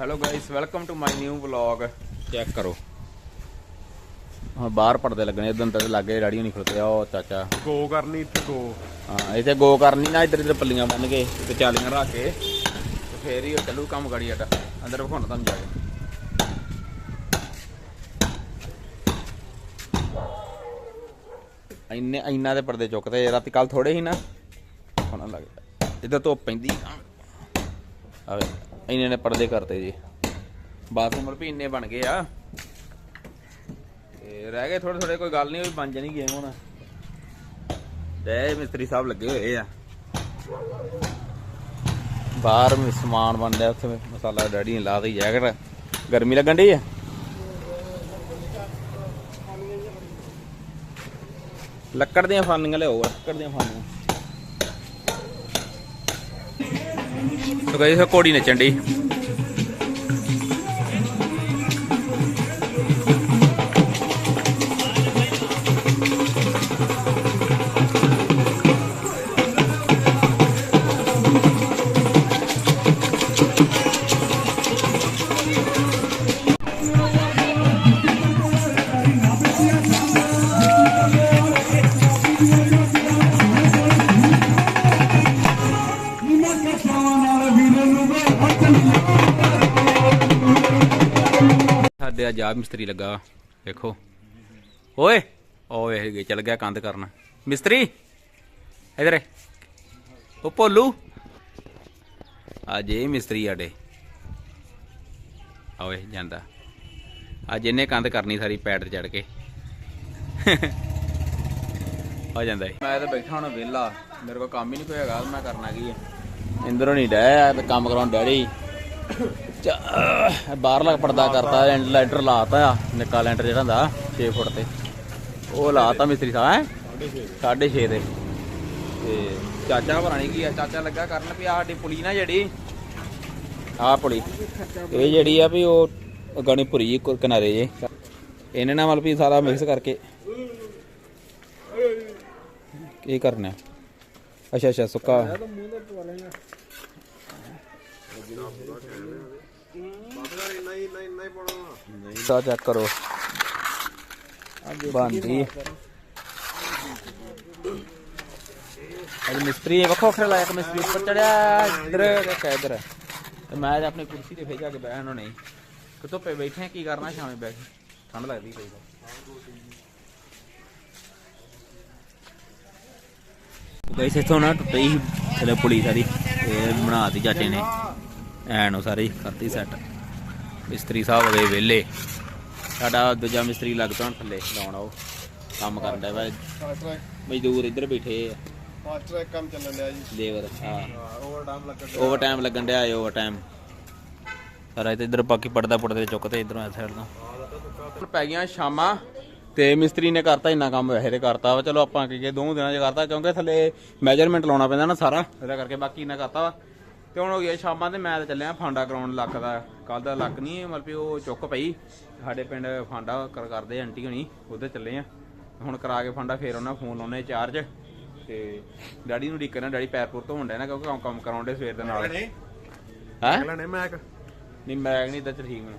Hello guys welcome to my new vlog check ਕਰੋ। ਹੁਣ ਬਾਹਰ ਪਰਦੇ ਲੱਗਣੇ ਇਦਾਂ ਤਾਂ ਲੱਗੇ ਰੈਡੀ ਨਹੀਂ ਖਲੋਤੇ ਆ ਉਹ ਚਾਚਾ। ਗੋ ਕਰਨੀ ਇੱਥੇ ਗੋ ਹਾਂ ਇੱਥੇ ਗੋ ਕਰਨੀ ਨਾ ਇੱਧਰ ਇੱਧਰ ਪੱਲੀਆਂ ਬੰਨ ਕੇ ਤੇ ਚਾਲੀਆਂ ਰੱਖ ਕੇ ਤੇ ਫੇਰ ਹੀ ਉਹ ਚੱਲੂ ਕੰਮ ਗਾੜੀ ਆਟਾ ਅੰਦਰ ਵਿਖਾਉਣਾ ਤੁਹਾਨੂੰ ਜਾ ਕੇ। ਇੰਨੇ ਇੰਨਾ ਦੇ ਪਰਦੇ ਚੁੱਕਦੇ ਰਾਤੀ ਕੱਲ ਥੋੜੇ ਹੀ ਨਾ। ਹੁਣ ਲੱਗ ਇੱਧਰ ਧੁੱਪ ਪੈਂਦੀ ਆਵੇ ਇੰਨੇ ਨੇ ਪਰਦੇ ਕਰਤੇ ਜੀ। ਬਾਥਰੂਮ ਵੀ ਇੰਨੇ ਬਣ ਗਏ ਆ। ਤੇ ਰਹਿ ਗਏ ਥੋੜੇ ਥੋੜੇ ਕੋਈ ਗੱਲ ਨਹੀਂ ਹੋਈ ਬਣ ਜਾਣੀ ਗੇਮ ਹੁਣ। ਤੇ ਮਿਸਤਰੀ ਸਾਹਿਬ ਲੱਗੇ ਹੋਏ ਆ। ਬਾਹਰ ਸਮਾਨ ਬਣਦਾ ਉੱਥੇ ਮਸਾਲਾ ਡੈਡੀ ਨੇ ਲਾ ਦੀ ਜੈਕਟ। ਗਰਮੀ ਲੱਗਣ ਢੀ ਆ? ਲੱਕੜ ਦੀਆਂ ਫਾਨੀਆਂ ਲਿਆਓ, ਲੱਕੜ ਦੀਆਂ ਫਾਨੀਆਂ। ਤੋ ਗਈ ਸੋ ਕੋੜੀ ਨੱਚਣ ਢੀ ਸਾਡੇ ਆ ਜਾ ਮਿਸਤਰੀ ਲੱਗਾ ਦੇਖੋ। ਓਏ ਓਏ ਇਹ ਚੱਲ ਗਿਆ ਕੰਧ ਕਰਨ। ਮਿਸਤਰੀ, ਇਧਰ ਉਹ ਭੋਲੂ, ਅੱਜ ਇਹ ਮਿਸਤਰੀ ਆਡੇ ਓਏ, ਜਾਂਦਾ। ਅੱਜ ਇਹਨੇ ਕੰਧ ਕਰਨੀ ਸਾਰੀ ਪੈੜ ਤੇ ਚੜ ਕੇ। ਆ ਜਾਂਦਾ ਮੈਂ ਤਾਂ ਬੈਠਾ ਹੁਣ ਵਿਹਲਾ। ਮੇਰੇ ਕੋਲ ਕੰਮ ਹੀ ਨਹੀਂ ਕੋਈ ਹੈਗਾ, ਮੈਂ ਕਰਨਾ ਕੀ ਹੈ ਇੰਦਰੋਂ ਨਹੀਂ ਡੈ ਤੇ ਕੰਮ ਕਰਾਉਣ ਡੈਡੀ ਬਾਹਰਲਾ ਪਰਦਾ ਕਰਤਾ ਲੈਂਟਰ ਲਾਤਾ ਆ, ਨਿੱਕਾ ਲੈਂਟਰ ਜਿਹੜਾ ਹੁੰਦਾ 6 ਫੁੱਟ ਤੇ। ਉਹ ਲਾਤਾ ਮਿਸਤਰੀ ਸਾਹਿਬ 6.5 ਦੇ ਤੇ। ਚਾਚਾ ਪਤਾ ਕੀ ਆ, ਚਾਚਾ ਲੱਗਾ ਕਰਨ ਵੀ ਆਹ ਸਾਡੀ ਪੁਲੀ ਨਾ ਜਿਹੜੀ, ਆਹ ਪੁਲੀ। ਇਹ ਜਿਹੜੀ ਆ ਵੀ ਉਹ ਗਾਣੀ ਭੁਰੀ ਕਿਨਾਰੇ ਜੇ। ਇਹਨੇ ਨਾਲ ਮਤਲਬ ਵੀ ਸਾਰਾ ਮਿਕਸ ਕਰਕੇ ਕੀ ਕਰਨਾ। ਅੱਛਾ ਅੱਛਾ, ਸੁੱਕਾ ਇੰਨਾ ਹੀ ਇੰਨਾ ਇੰਨਾ ਹੀ ਪਾਉਣਾ ਤਾਂ ਚੈੱਕ ਕਰੋ। ਬੰਦੀ। ਅੱਜ ਮਿਸਤਰੀ ਵੱਖੋ ਵੱਖਰੇ ਲਾਇਕ ਮਿਸਤਰੀ ਉੱਪਰ ਚੜਿਆ ਇੱਧਰ ਇੱਕ ਇੱਧਰ। ਤੇ ਮੈਂ ਅੱਜ ਆਪਣੀ ਕੁਰਸੀ ਤੇ ਫੇਰ ਜਾ ਕੇ ਬਹਿਣ ਨੂੰ ਕਿ ਧੁੱਪੇ ਬੈਠੇ ਕੀ ਕਰਨਾ ਸ਼ਾਮੇ ਬੈਠ ਕੇ? ਠੰਡ ਲੱਗਦੀ ਪਈ ਗਾਇਸ, ਇਥੋਂ ਨਾ ਟੁੱਟੀ ਸੀ ਪੁਲਿਸ ਪੁਲੀ ਸਾਰੀ। ਤੇ ਬਣਾਤੀ ਚਾਚੇ ਨੇ। ਐਨ ਸਾਰੀ ਕਰਤੀ ਸੈੱਟ ਮਿਸਤਰੀ ਸਾਹਿਬ ਗਏ ਵਿਹਲੇ। ਸਾਡਾ ਦੂਜਾ ਮਿਸਤਰੀ ਲੱਗ ਹੁਣ ਥੱਲੇ ਲਾਉਣ ਉਹ ਕੰਮ ਕਰਨ ਦਾ ਵਾ। ਮਜ਼ਦੂਰ ਇੱਧਰ ਬੈਠੇ ਆ। ਫਾਸਟ ਟਰੈਕ ਕੰਮ ਚੱਲਣ ਲਿਆ ਜੀ। ਲੇਬਰ ਹਾਂ। ਓਵਰ ਟਾਈਮ ਲੱਗਣ ਓਵਰ ਟਾਈਮ ਲੱਗਣ ਡਿਆ ਓਵਰ ਟਾਈਮ ਸਾਰਾ ਇੱਥੇ ਇੱਧਰ ਬਾਕੀ ਪੜਦਾ ਪੜਦੇ ਚੁੱਕਦੇ ਇਧਰੋਂ ਇਸ ਸਾਈਡ ਤੋਂ। ਪੈ ਗਈਆਂ ਸ਼ਾਮਾਂ ਤੇ ਮਿਸਤਰੀ ਨੇ ਕਰਤਾ ਇੰਨਾ ਕੰਮ ਵੈਸੇ ਤੇ ਕਰਤਾ ਵਾ। ਚਲੋ ਆਪਾਂ ਕੀ ਦੋ ਦਿਨਾਂ ਚ ਕਰਤਾ ਕਿਉਂਕਿ ਥੱਲੇ ਮੈਜਰਮੈਂਟ ਲਾਉਣਾ ਪੈਂਦਾ ਨਾ ਸਾਰਾ। ਇਹਦਾ ਕਰਕੇ ਬਾਕੀ ਇੰਨਾ ਕਰਤਾ ਵਾ। ਤੇ ਹੁਣ ਹੋ ਗਿਆ ਸ਼ਾਮਾਂ ਤੇ ਮੈਂ ਤਾਂ ਚੱਲਿਆ ਫਾਂਡਾ ਕਰਾਉਣ ਲੱਕ ਦਾ। ਕੱਲ ਦਾ ਲੱਕ ਨਹੀਂ ਮਤਲਬ ਵੀ ਉਹ ਚੁੱਕ ਪਈ। ਸਾਡੇ ਪਿੰਡ ਫਾਂਡਾ ਕਰ ਕਰਦੇ ਆਂਟੀ ਹਣੀ ਉਧਰ ਚੱਲੇ ਆ। ਹੁਣ ਕਰਾ ਕੇ ਫਾਂਡਾ ਫੇਰ ਉਹਨਾਂ ਫੋਨ ਲਾਉਣੇ ਚਾਰਜ ਤੇ ਡੈਡੀ ਨੂੰ ਡੀਕਣਾ ਡੈਡੀ ਪੈਰਪੁਰ ਤੋਂ ਹੁੰਦਾ ਨਾ ਕਿਉਂਕਿ ਕੰਮ ਕੰਮ ਕਰਾਉਂਦੇ ਸਵੇਰ ਦੇ ਨਾਲ। ਨੇ ਹੈ? ਅਗਲਾ ਨੇ ਮੈਕ? ਨਹੀਂ ਮੈਂ ਨਹੀਂ ਤਾਂ ਠੀਕ ਮੈਨੂੰ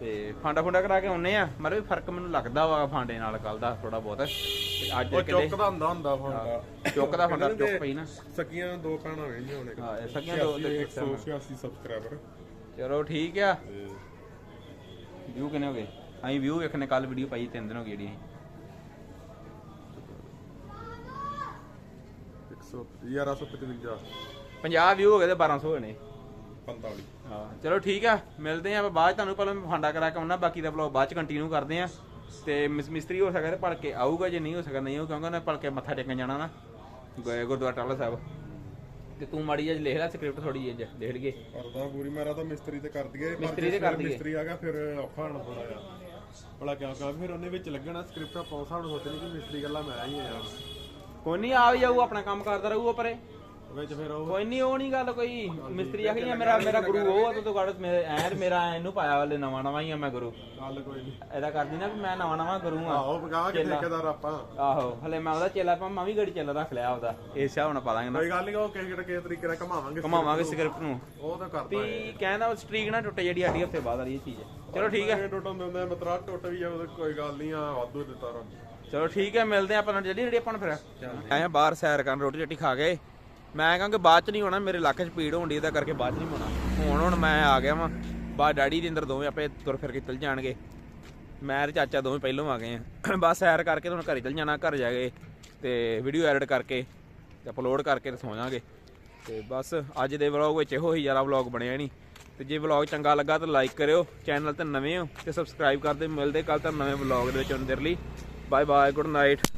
ਤੇ ਫਾਂਡਾ ਫੁੰਡਾ ਕਰਾ ਕੇ ਆਉਨੇ ਆ। ਮਰ ਵੀ ਫ਼ਰਕ ਮੈਨੂੰ ਲੱਗਦਾ ਵਾ ਫਾਂਡੇ ਨਾਲ ਕੱਲ ਦਾ ਥੋੜਾ ਬਹੁਤ। ਤੇ ਅੱਜ ਉਹ ਕਿਤੇ ਚੁੱਕ ਦਾ ਹੁੰਦਾ ਹੁੰਦਾ ਫੋਨ ਚੁੱਕ ਦਾ ਫਾਂਡਾ ਚੁੱਕ ਪਈ ਨਾ। ਸਕੀਆਂ ਦੋ ਭੈਣਾਂ ਵੇਂਦੀਆਂ ਹੋਣੇ ਹਾਂ ਇਹ ਸਗੀਆਂ ਦੋ ਆ। 186 ਸਬਸਕ੍ਰਾਈਬਰ ਚਲੋ ਠੀਕ ਆ। ਵਿਊ ਕਿੰਨੇ ਹੋ ਗਏ? ਅਸੀਂ ਵਿਊ ਵੇਖਣੇ ਕੱਲ ਵੀਡੀਓ ਪਾਈ ਤਿੰਨ ਦਿਨ ਹੋ ਗਏ ਜਿਹੜੀ 100 1155 50 ਵਿਊ ਹੋ ਗਏ ਤੇ 1200 ਹੋਏ ਨੇ 45 ਹਾਂ ਚਲੋ ਠੀਕ ਆ ਮਿਲਦੇ ਆ ਆਪਾਂ ਬਾਅਦ 'ਚ ਤੁਹਾਨੂੰ ਪਹਿਲਾਂ ਮੈਂ ਫਾਂਡਾ ਕਰਾ ਕੇ ਆਉਣਾ ਬਾਕੀ ਦਾ ਵਲੌਗ ਬਾਅਦ ਚ ਕੰਟੀਨਿਊ ਕਰਦੇ ਆ ਤੇ ਮਿਸ ਮਿਸਤਰੀ ਹੋ ਸਕਦਾ ਤੇ ਭੜ ਕੇ ਆਊਗਾ ਜੇ ਨਹੀਂ ਹੋ ਸਕਦਾ ਨਹੀਂ ਹੋ ਕਿਉਂਕਿ ਉਹਨੇ ਭੜ ਕੇ ਮੱਥਾ ਟੇਕਣ ਜਾਣਾ ਨਾ। ਗੁ- ਗੁਰਦੁਆਰਾ ਟਾਲਾ ਸਾਹਿਬ। ਤੇ ਤੂੰ ਮਾੜੀ ਜਿਹੀ ਲਿਖ ਲੈ ਸਕ੍ਰਿਪਟ ਥੋੜੀ ਜਿਹੀ ਲਿਖ ਲਈਏ। ਕਰਦਾ ਪੂਰੀ ਮੇਰਾ ਤਾਂ ਮਿਸਤਰੀ ਤੇ ਕਰ ਦਈਏ ਮਿਸਤਰੀ ਤੇ ਕਰ ਦਈਏ। ਮਿਸਤਰੀ ਆ ਗਿਆ ਫਿਰ ਔਖਾ ਹੋਣਾ ਥੋੜਾ ਜਿਹਾ। ਬੜਾ ਕਿਆ ਕਹਾਂ ਫਿਰ ਉਹਨੇ ਵਿੱਚ ਲੱਗਣਾ ਸਕ੍ਰਿਪਟ ਆਪਾਂ ਉਸ ਹਿਸਾਬ ਨਾਲ ਸੋਚਣੀ ਕਿ ਮਿਸਤਰੀ ਗੱਲਾਂ ਮੈਂ ਹੀ ਆ ਕੋਈ ਨਹੀਂ ਆ ਵੀ ਜਾਊ ਆਪਣਾ ਕੰਮ ਕਰਦਾ ਰਹੂਗਾ ਪਰੇ। ਵਿੱਚ ਫਿਰ ਉਹ ਕੋਈ ਨਹੀਂ ਉਹ ਨਹੀਂ ਗੱਲ ਕੋਈ ਮਿਸਤਰੀ ਆਖੀ ਆ ਮੇਰਾ ਮੇਰਾ ਗੁਰੂ ਉਹ ਆ ਤੂੰ ਗੜ ਐ ਮੇਰਾ ਇਹਨੂੰ ਪਾਇਆ ਵਾਲੇ ਨਵਾਂ ਨਵਾਂ ਹੀ ਆ ਮੈਂ ਗੁਰੂ। ਗੱਲ ਕੋਈ ਨਹੀਂ ਇਹਦਾ ਕਰਦੀ ਨਾ ਵੀ ਮੈਂ ਨਵਾਂ ਨਵਾਂ ਗੁਰੂ ਆ। ਆਹੋ ਪਕਾ ਕੇ ਚੇਲਾ। ਠੇਕੇਦਾਰ ਆਪਾਂ। ਆਹੋ ਹਲੇ ਮੈਂ ਉਹਦਾ ਚੇਲਾ ਪਾ ਮੈਂ ਵੀ ਗੜੀ ਚੇਲਾ ਰੱਖ ਲਿਆ ਉਹਦਾ। ਇਸ ਹਿਸਾਬ ਨਾਲ ਪਾ ਦਾਂਗੇ ਨਾ। ਕੋਈ ਗੱਲ ਨਹੀਂ ਉਹ ਕਿਸੇ ਕਿਹੜੇ ਤਰੀਕੇ ਨਾਲ ਘਮਾਵਾਂਗੇ ਘਮਾਵਾਂਗੇ ਸਕ੍ਰਿਪਟ ਨੂੰ। ਉਹ ਤਾਂ ਕਰਦਾ ਵੀ ਕਹਿੰਦਾ ਸਟ੍ਰੀਕ ਨਾ ਟੁੱਟੇ ਜਿਹੜੀ ਸਾਡੀ ਹਫ਼ਤੇ ਬਾਅਦ ਵਾਲੀ ਇਹ ਚੀਜ਼ ਹੈ। ਚਲੋ ਠੀਕ ਹੈ। ਟੁੱਟਣ ਦਿੰਦੇ ਮਤਰਾ ਟੁੱਟ ਵੀ ਜਾਵੇ ਕੋਈ ਗੱਲ ਨਹੀਂ ਆ ਵਾਧੂ ਦਿੱਤਾ ਰਾਂ ਚਲੋ ਠੀਕ ਹੈ ਮਿਲਦੇ ਆਪਾਂ ਨਾਲ ਜਲਦੀ ਰੈਡੀ ਆਪਾਂ ਨੂੰ ਫਿਰ। ਆਏ ਆ ਬਾਹਰ ਸੈਰ ਕਰਨ ਰੋਟੀ ਰੋਟੀ ਖਾ ਗਏ ਮੈਂ ਕਹਾਂਗਾ ਬਾਅਦ ਚ ਨਹੀਂ ਹੋਣਾ, ਮੇਰੇ ਲੱਕ 'ਚ ਪੀੜ ਹੋਣ ਦੀ ਇਹਦਾ ਕਰਕੇ ਬਾਅਦ ਚ ਨਹੀਂ ਹੋਣਾ। ਹੁਣ ਹੁਣ ਮੈਂ ਆ ਗਿਆ ਵਾਂ। ਬਾਅਦ ਡੈਡੀ ਦੇ ਅੰਦਰ ਦੋਵੇਂ ਆਪੇ ਤੁਰ ਫਿਰ ਕੇ ਚੱਲ ਜਾਣਗੇ। ਮੈਂ ਤੇ ਚਾਚਾ ਦੋਵੇਂ ਪਹਿਲੋਂ ਆ ਗਏ ਆ। ਬਸ ਸੈਰ ਕਰਕੇ ਤੇ ਹੁਣ ਘਰੇ ਚੱਲ ਜਾਣਾ, ਘਰ ਜਾ ਕੇ ਤੇ ਵੀਡੀਓ ਐਡਿਟ ਕਰਕੇ ਤੇ ਅਪਲੋਡ ਕਰਕੇ ਤੇ ਸੌ ਜਾਾਂਗੇ ਤੇ ਬਸ ਅੱਜ ਦੇ ਵਲੌਗ ਵਿੱਚ ਇਹੋ ਹੀ ਯਾਰਾ ਵਲੌਗ ਬਣਿਆ ਨਹੀਂ। ਤੇ ਜੇ ਵਲੌਗ ਚੰਗਾ ਲੱਗਾ ਤਾਂ ਲਾਈਕ ਕਰਿਓ ਚੈਨਲ ਤੇ ਨਵੇਂ ਹੋ ਤੇ ਸਬਸਕ੍ਰਾਈਬ ਕਰਦੇ ਮਿਲਦੇ ਕੱਲ ਤਾਂ ਨਵੇਂ ਵਲੌਗ ਦੇ ਵਿੱਚ ਉਹਨਾਂ ਦੇ ਲਈ। Bye bye good night